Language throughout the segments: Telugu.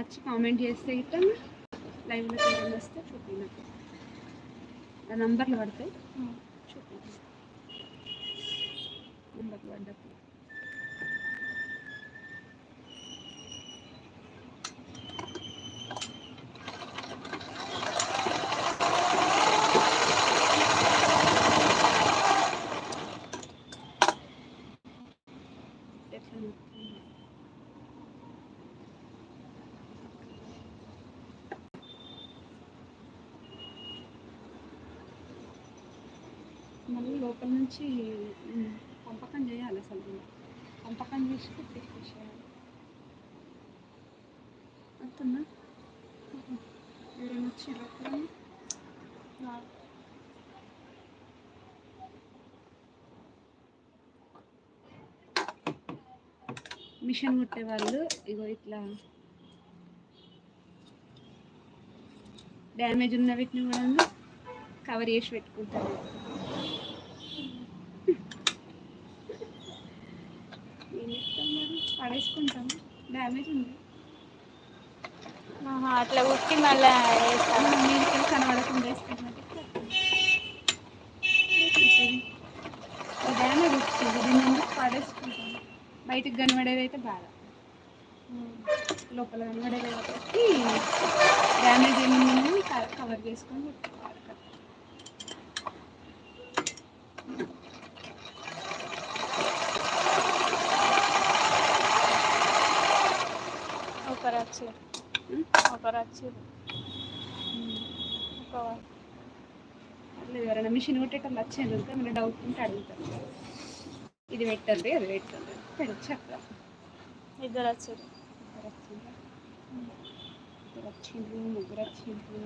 నచ్చి కామెంట్ చేస్తే ఇట్లా లైవ్లో చూడండి వస్తే చూపించండి ఆ నంబర్లు పడతాయి. చూపించండి నంబర్లు పడ్డప్పుడు ఎట్లా నొక్కుతుంది? మళ్ళీ లోపల నుంచి పంపకం చేయాలి అసలు. పంపకం చేసి తీసుకొచ్చేయాలి అంతున్నా ఎవరైనా వచ్చి మిషన్ కుట్టే వాళ్ళు ఇగో ఇట్లా. డ్యామేజ్ ఉన్న వీటిని కూడా కవర్ చేసి పెట్టుకుంటారు ఏం చేస్తాం మరి పడేసుకుంటాం. డ్యామేజ్ ఉంది. అట్లా కుట్టి మళ్ళీ వేస్తాను మీరికి కనబడకుండా వేసుకుంటున్నట్టు డ్యామేజ్ వచ్చింది దీన్ని ఎందుకు పడేసుకుంటాం? బయటకు కనబడేది అయితే బాగా లోపల కనబడేది కాబట్టి డ్యామేజ్ ఏమి కవర్ చేసుకొని పెట్టుకోవాలి ఒకరు వచ్చి ఉం? ఒకరు వచ్చి ఒక ఎవరైనా మిషన్ కొట్టేటప్పుడు వచ్చేది ఉంటే ఏమైనా డౌట్ ఉంటే అడుగుతారు. ఇది పెట్టండి అది పెట్టండి. పెడచ్చు అక్కడ ఇద్దరు వచ్చారు. ఇద్దరు వచ్చిండ్రు? ఇద్దరు వచ్చిండ్రు ముగ్గురు వచ్చిండ్రు.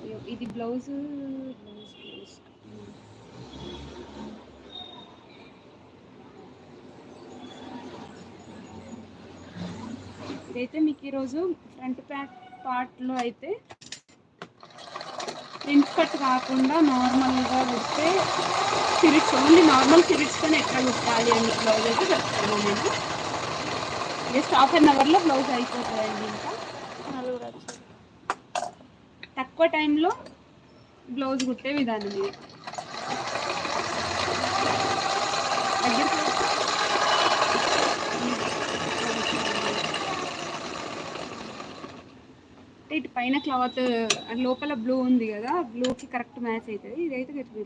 అయ్యో, ఇది బ్లౌజ్? Blouse blouse. ఇదైతే మీకు ఈరోజు ఫ్రంట్ ప్యాక్ పార్ట్లో అయితే ప్రింట్ కట్ కాకుండా నార్మల్గా కుడితే సిరిట్స్ ఓన్లీ నార్మల్ సిరిట్స్తో ఎట్లా కుట్టాలి అని బ్లౌజ్ అయితే చెప్తాను నేను. జస్ట్ హాఫ్ అన్ అవర్లో బ్లౌజ్ అయిపోతుందండి ఇంకా. నలుగురు తక్కువ టైంలో బ్లౌజ్ కుట్టే విధానం ఇది. పైన క్లాత్ లోపల బ్లూ ఉంది కదా బ్లూకి కరెక్ట్ మ్యాచ్ అవుతుంది ఇదైతే గట్టి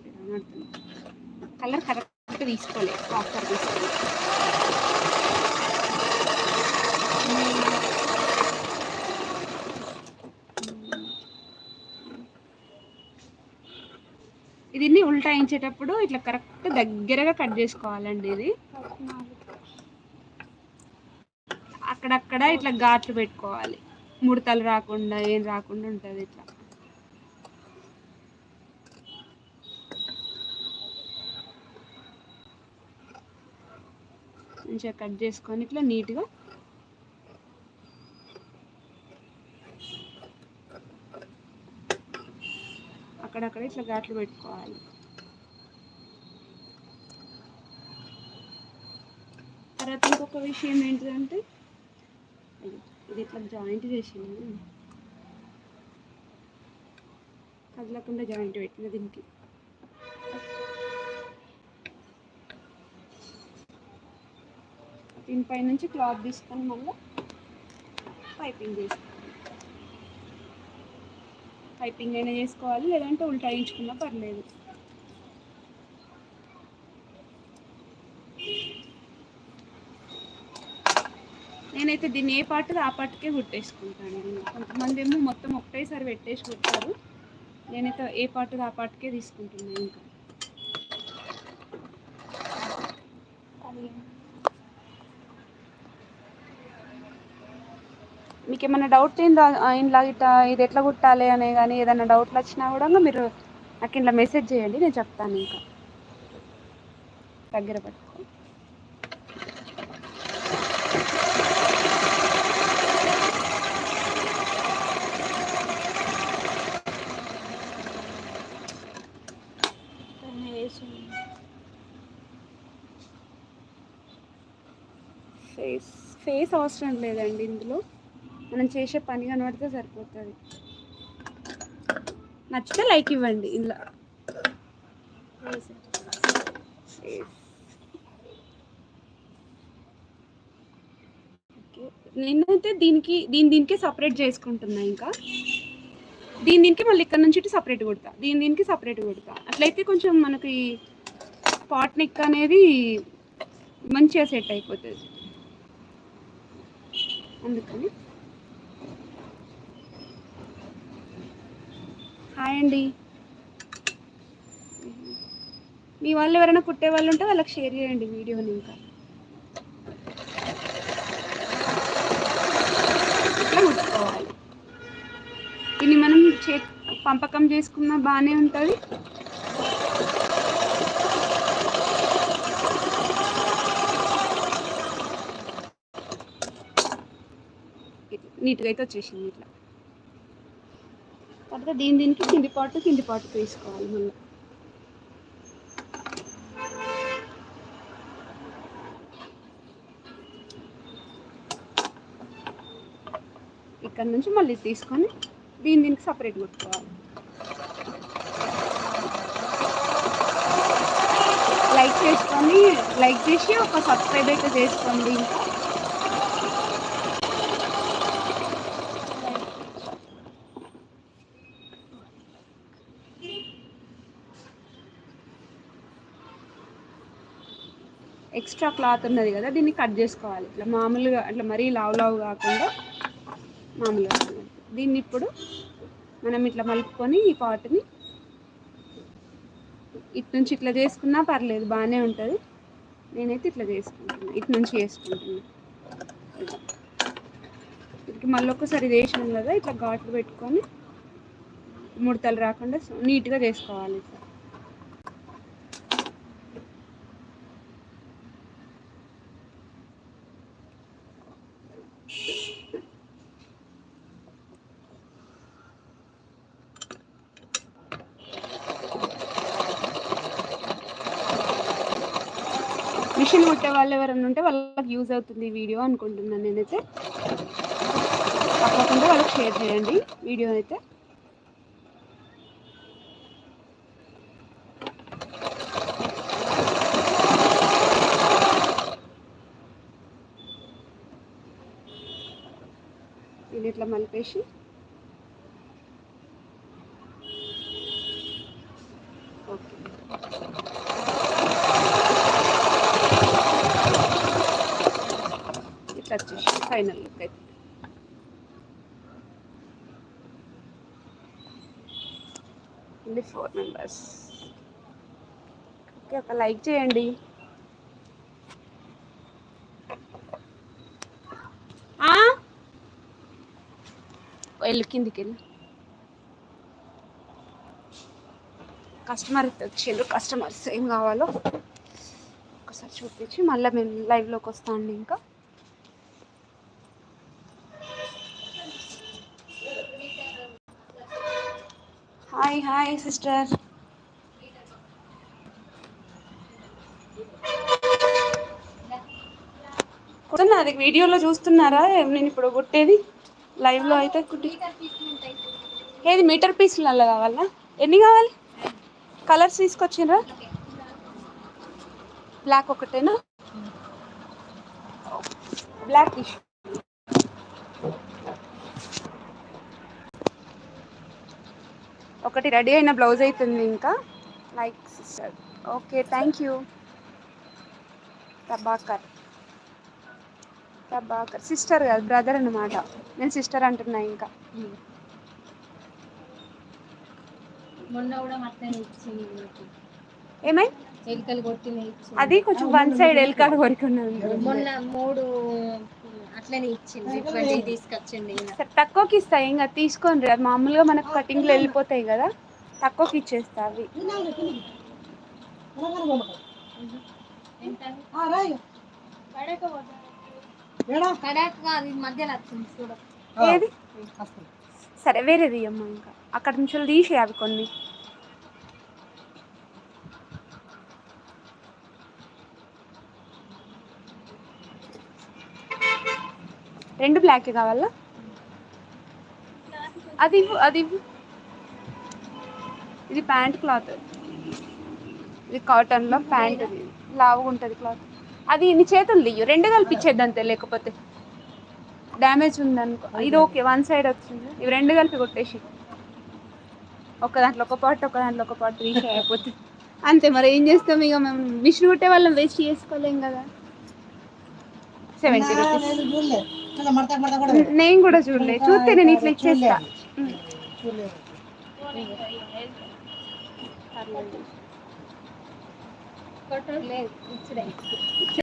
కలర్ కరెక్ట్ తీసుకోలేదు ప్రాపర్ తీసుకోలేదు. ఇది ఉల్టాయించేటప్పుడు ఇట్లా కరెక్ట్ దగ్గరగా కట్ చేసుకోవాలండి ఇది. అక్కడక్కడ ఇట్లా ఘాట్లు పెట్టుకోవాలి. ముడతలు రాకుండా ఏం రాకుండా ఉంటుంది ఇట్లా. మంచిగా కట్ చేసుకొని ఇట్లా నీట్గా అక్కడక్కడ ఇట్లా గాట్లు పెట్టుకోవాలి. తర్వాత ఇంకొక విషయం ఏంటిదంటే అయ్యో, ఇది ఇట్లా జాయింట్ చేసింది. కదలకుండా జాయింట్ పెట్టిన దీనికి. దీనిపై నుంచి క్లాత్ తీసుకొని మళ్ళీ పైపింగ్ చేసుకోవాలి. పైపింగ్ అయినా చేసుకోవాలి లేదంటే ఉల్టాయించుకున్నా పర్లేదు. నేనైతే దీన్ని ఏ పార్ట్ ఆ పార్ట్కే కుట్టేసుకుంటాను కొంతమంది ఏమో మొత్తం ఒకటేసారి పెట్టేసి కుట్టారు నేనైతే ఏ పాటలు ఆ పార్ట్కే తీసుకుంటున్నాను ఇంకా. మీకు ఏమైనా డౌట్ ఇంట్లో ఇట్లా ఇది ఎట్లా కుట్టాలి అనే కానీ ఏదైనా డౌట్లు వచ్చినా కూడా మీరు నాకు ఇంట్లో మెసేజ్ చేయండి నేను చెప్తాను ఇంకా. దగ్గర పట్టుకో. ఫేస్ ఫేస్ అవసరం లేదండి ఇందులో. మనం చేసే పని కనబడితే సరిపోతుంది. నచ్చితే లైక్ ఇవ్వండి ఇందులో. Face okay. నేనైతే దీనికి దీని దీనికి సపరేట్ చేసుకుంటున్నా ఇంకా. దీని దీనికి మళ్ళీ ఇక్కడ నుంచి ఇటు సపరేట్ కొడతా. దీని దీనికి సపరేట్ కొడతా. అట్లయితే కొంచెం మనకి పాట్ నెక్ అనేది మంచిగా సెట్ అయిపోతుంది. అందుకని. హాయ్ అండి. మీ వాళ్ళు ఎవరైనా కుట్టే వాళ్ళు ఉంటే వాళ్ళకి షేర్ చేయండి వీడియోని ఇంకా. ఇట్లా కుట్టుకోవాలి దీన్ని మనం చే పంపకం చేసుకున్నా బాగానే ఉంటుంది. నీట్గా అయితే వచ్చేసింది ఇట్లా. తర్వాత దీని దీనికి కింది పాటు కింది పాటు తీసుకోవాలి మళ్ళీ. ఇక్కడ నుంచి మళ్ళీ తీసుకొని దీని దీనికి సపరేట్ కొట్టుకోవాలి. లైక్ చేసుకొని లైక్ చేసి ఒక సబ్స్క్రైబ్ అయితే చేసుకోండి ఇంకా. ఎక్స్ట్రా క్లాత్ ఉన్నది కదా దీన్ని కట్ చేసుకోవాలి. ఇట్లా మామూలుగా అట్లా మరీ లావు లావు కాకుండా మామూలుగా దీన్ని ఇప్పుడు మనం ఇట్లా మలుపుకొని ఈ పాటుని ఇటు నుంచి ఇట్లా చేసుకున్నా పర్లేదు బాగానే ఉంటుంది. నేనైతే ఇట్లా చేసుకుంటున్నాను ఇటు నుంచి చేసుకుంటున్నా. ఇటు మళ్ళీ ఒకసారి ఇది కదా ఇట్లా ఘాట్లు పెట్టుకొని ముడతలు రాకుండా నీట్గా చేసుకోవాలి. ఇట్లా మిషన్ కుట్టే వాళ్ళు ఎవరైనా ఉంటే వాళ్ళకి యూజ్ అవుతుంది ఈ వీడియో అనుకుంటున్నాను నేనైతే. తప్పకుండా వాళ్ళకి షేర్ చేయండి వీడియో అయితే. ఇట్లా మలిపేసి ఓకే ఇట్లా వచ్చేసి ఫైనల్ లుక్ అయితే. ఓన్లీ ఫోర్ మెంబర్స్ ఓకే ఒక లైక్ చేయండి. ఆ? వెళ్ళు కిందికి వెళ్ళి కస్టమర్ వచ్చిండ్రు కస్టమర్స్ ఏం కావాలో ఒకసారి చూపించి మళ్ళీ మేము లైవ్లోకి వస్తామండి ఇంకా. Hi sister. కుడుతున్నా అది వీడియోలో చూస్తున్నారా? నేను ఇప్పుడు కుట్టేది లైవ్లో అయితే కుట్టి ఏది మీటర్ పీసులలో కావాలా? ఎన్ని కావాలి? కలర్స్ తీసుకొచ్చిండ్రా బ్లాక్ ఒకటేనా? బ్లాక్ ఇష్యూ ఒకటి రెడీ అయిన బ్లౌజ్ అవుతుంది ఇంకా. Like sister okay thank you Prabhakar. Prabhakar. Sister కాదు బ్రదర్ అన్నమాట. నేను సిస్టర్ అంటున్నా ఇంకా. ఏమై? అది కొంచెం వన్ సైడ్ ఎల్కాడ కొరుకున్నది మొన్న మూడు అట్లనే ఇచ్చింది ట్వంటీ తీసుకొచ్చింది. సరే తక్కువకి ఇస్తా ఇంకా తీసుకోండి అది మామూలుగా మనకు కటింగ్లో వెళ్ళిపోతాయి కదా తక్కువకి ఇచ్చేస్తా అవి. ఎంత కడాక్ కాదు ఇది మధ్యలో వచ్చింది చూడ ఏది సరే వేరేది అమ్మ ఇంకా. అక్కడ నుంచి తీసి అవి కొన్ని. రెండు బ్లాక్ కావాలా? అది ఇవ్వు అది ఇవ్వు. ఇది ప్యాంట్ క్లాత్ ఇది కాటన్లో ప్యాంట్ ఇది. లావుగా ఉంటుంది క్లాత్ అది నీ చేతులు దియ్యు. రెండు కలిపి అంతే లేకపోతే. డ్యామేజ్ ఉందనుకో. ఇది ఓకే వన్ సైడ్ వచ్చింది. ఇవి రెండు కలిపి కొట్టేసి. ఒక దాంట్లో ఒక పార్ట్ ఒక దాంట్లో ఒక పార్ట్ తీసి అయిపోతుంది. అంతే మరి ఏం చేస్తాం ఇక మేము? మిషన్ కుట్టే వాళ్ళం వేస్ట్ చేసుకోలేం కదా. సెవెంటీ రూపీస్ నేను కూడా చూడలే. చూస్తే నేను ఇట్లా ఇచ్చేస్తా. లేదు